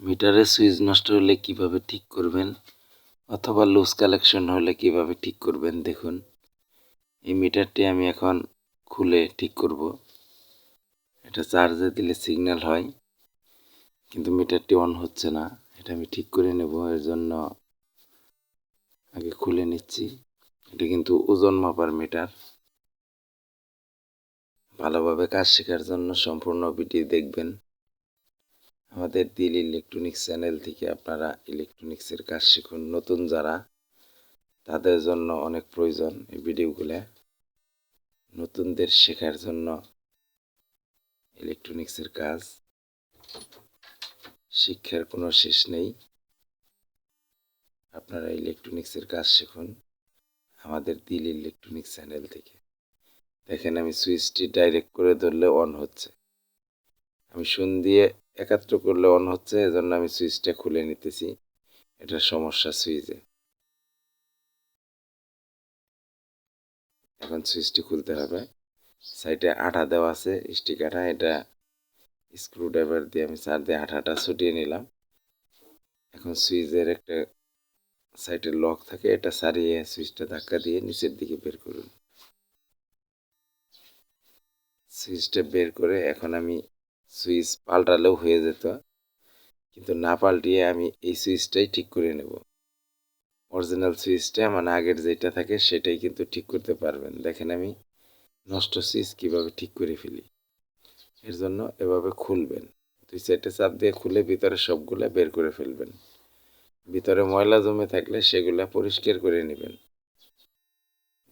মিটারে সুইচ নষ্ট হলে কীভাবে ঠিক করবেন? অথবা লুজ কালেকশন হলে কীভাবে ঠিক করবেন? দেখুন, এই মিটারটি আমি এখন খুলে ঠিক করব। এটা চার্জে দিলে সিগন্যাল হয়, কিন্তু মিটারটি অন হচ্ছে না। এটা আমি ঠিক করে নেব, এর জন্য আগে খুলে নিচ্ছি। এটা কিন্তু ওজন মাপার মিটার। ভালোভাবে কাজ শেখার জন্য সম্পূর্ণ ভিডিও দেখবেন। আমাদের দিল ইলেকট্রনিক্স চ্যানেল থেকে আপনারা ইলেকট্রনিক্সের কাজ শিখুন। নতুন যারা, তাদের জন্য অনেক প্রয়োজন এই ভিডিওগুলো। নতুনদের শেখার জন্য ইলেকট্রনিক্সের কাজ। শিক্ষার কোনো শেষ নেই। আপনারা ইলেকট্রনিক্সের কাজ শিখুন আমাদের দিল ইলেকট্রনিক্স চ্যানেল থেকে। দেখেন আমি সুইচটি ডাইরেক্ট করে ধরলে অন হচ্ছে। আমি শুন দিয়ে একাত্র করলে অন হচ্ছে, এজন্য আমি সুইচটা খুলে নিতেছি। এটা সমস্যা সুইচে। এখন সুইচটি খুলতে হবে। সাইডে আঠা দেওয়া আছে, স্টিক আঠা, এটা স্ক্রু ড্রাইভার দিয়ে আমি চার দিয়ে আঠাটা ছুটিয়ে নিলাম। এখন সুইচের একটা সাইডে লক থাকে, এটা সারিয়ে সুইচটা ধাক্কা দিয়ে নিচের দিকে বের করুন। সুইচটা বের করে এখন আমি সুইচ পাল্টালেও হয়ে যেত। কিন্তু না পাল্টিয়ে আমি এই সুইচটাই ঠিক করে নেব। অরিজিনাল সুইচটা মানে আগের যেটা থাকে সেটাই কিন্তু ঠিক করতে পারবেন। দেখেন আমি নষ্ট সুইচ কীভাবে ঠিক করে ফেলি। এর জন্য এভাবে খুলবেন। দুই সাইডে চাপ দিয়ে খুলে ভিতরে সবগুলো বের করে ফেলবেন। ভিতরে ময়লা জমে থাকলে সেগুলো পরিষ্কার করে নেবেন।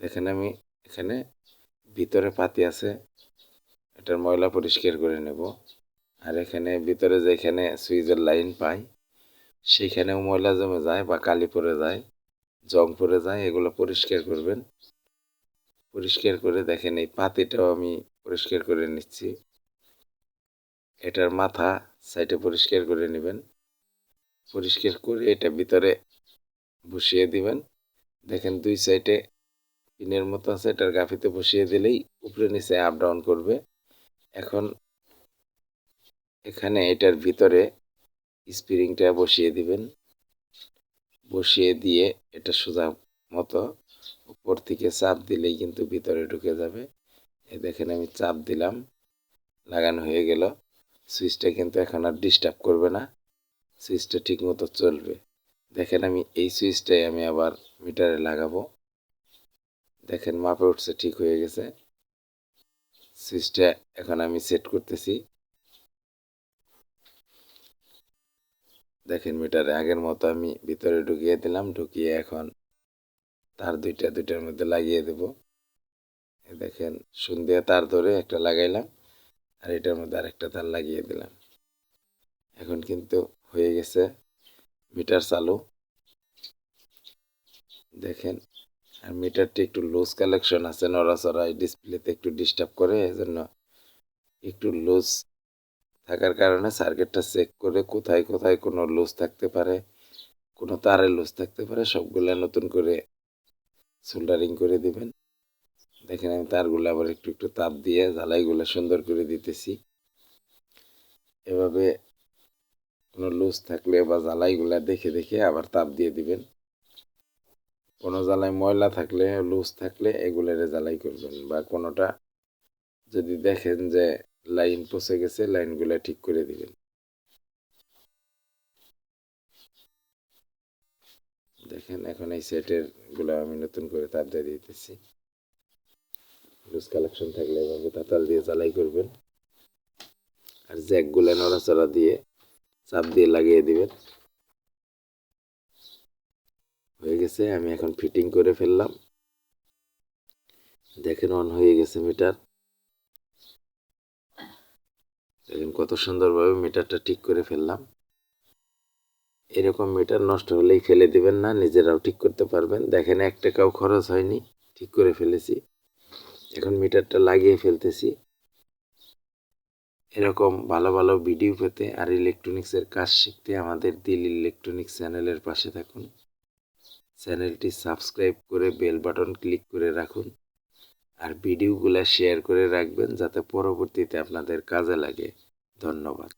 দেখেন আমি এখানে ভিতরে পাতি আছে। এটার ময়লা পরিষ্কার করে নেব। আর এখানে ভিতরে যেখানে সুইচের লাইন পাই সেইখানেও ময়লা জমে যায় বা কালি পরে যায়, জং পরে যায়, এগুলো পরিষ্কার করবেন। পরিষ্কার করে দেখেন, এই পাতিটাও আমি পরিষ্কার করে নিচ্ছি। এটার মাথা সাইডে পরিষ্কার করে নেবেন। পরিষ্কার করে এটা ভিতরে বসিয়ে দিবেন। দেখেন, দুই সাইডে পিনের মতো আছে, এটার গাফিতে বসিয়ে দিলেই উপরে নিচে আপ ডাউন করবে। এখন এখানে এটার ভিতরে স্প্রিংটা বসিয়ে দিবেন। বসিয়ে দিয়ে এটা সোজা মতো উপর থেকে চাপ দিলেই কিন্তু ভিতরে ঢুকে যাবে। এ দেখেন আমি চাপ দিলাম, লাগানো হয়ে গেল। সুইচটা কিন্তু এখন আর ডিস্টার্ব করবে না, সুইচটা ঠিক মতো চলবে। দেখেন আমি এই সুইচটাই আমি আবার মিটারে লাগাবো। দেখেন মাপে উঠছে ঠিক হয়ে গেছে। সুইচটা এখন আমি সেট করতেছি। দেখেন মিটারে আগের মতো আমি ভিতরে ঢুকিয়ে দিলাম, ঢুকিয়ে এখন তার দুইটা, দুইটার মধ্যে লাগিয়ে দেব। দেখেন সুন্দর তার ধরে একটা লাগাইলাম আর এটার মধ্যে আরেকটা তার লাগিয়ে দিলাম। এখন কিন্তু হয়ে গেছে মিটার চালু। দেখেন, আর মিটারটি একটু লুজ কালেকশন আছে নড়াচড়া ডিসপ্লেতে একটু ডিস্টার্ব করে, এজন্য একটু লুজ থাকার কারণে সার্কিটটা চেক করে কোথায় কোথায় কোনো লুজ থাকতে পারে, কোনো তারে লুজ থাকতে পারে, সবগুলো নতুন করে সোল্ডারিং করে দিবেন। দেখেন আমি তারগুলো আবার একটু একটু তাপ দিয়ে জ্বালাইগুলো সুন্দর করে দিতেছি। এভাবে কোনো লুজ থাকলে বা জ্বালাইগুলা দেখে দেখে আবার তাপ দিয়ে দিবেন। কোনো জ্বালাই ময়লা থাকলে লুজ থাকলে এগুলোরে জ্বালাই করবেন বা কোনোটা যদি দেখেন যে লাইন পচে গেছে, লাইনগুলো ঠিক করে দিবেন। দেখেন, এখন এই সেটেরগুলো আমি নতুন করে তার দিয়ে দিতেছি। লুজ কালেকশন থাকলে এভাবে তাতাল দিয়ে জ্বালাই করবেন। আর জ্যাকগুলো নড়াচড়া দিয়ে চাপ দিয়ে লাগিয়ে দিবেন। হয়ে গেছে, আমি এখন ফিটিং করে ফেললাম। দেখেন অন হয়ে গেছে মিটার দেখেন কত সুন্দরভাবে মিটারটা ঠিক করে ফেললাম। এরকম মিটার নষ্ট হলেই ফেলে দিবেন না, নিজেরাও ঠিক করতে পারবেন। দেখেন, এক টাকাও খরচ হয়নি, ঠিক করে ফেলেছি। এখন মিটারটা লাগিয়ে ফেলতেছি। এরকম ভালো ভালো ভিডিও পেতে আর ইলেকট্রনিক্সের কাজ শিখতে আমাদের দিল ইলেকট্রনিক্স চ্যানেলের পাশে থাকুন। চ্যানেলটি সাবস্ক্রাইব করে বেল বাটন ক্লিক করে রাখুন। আর ভিডিওগুলো শেয়ার করে রাখবেন যাতে পরবর্তীতে আপনাদের কাজে লাগে। ধন্যবাদ।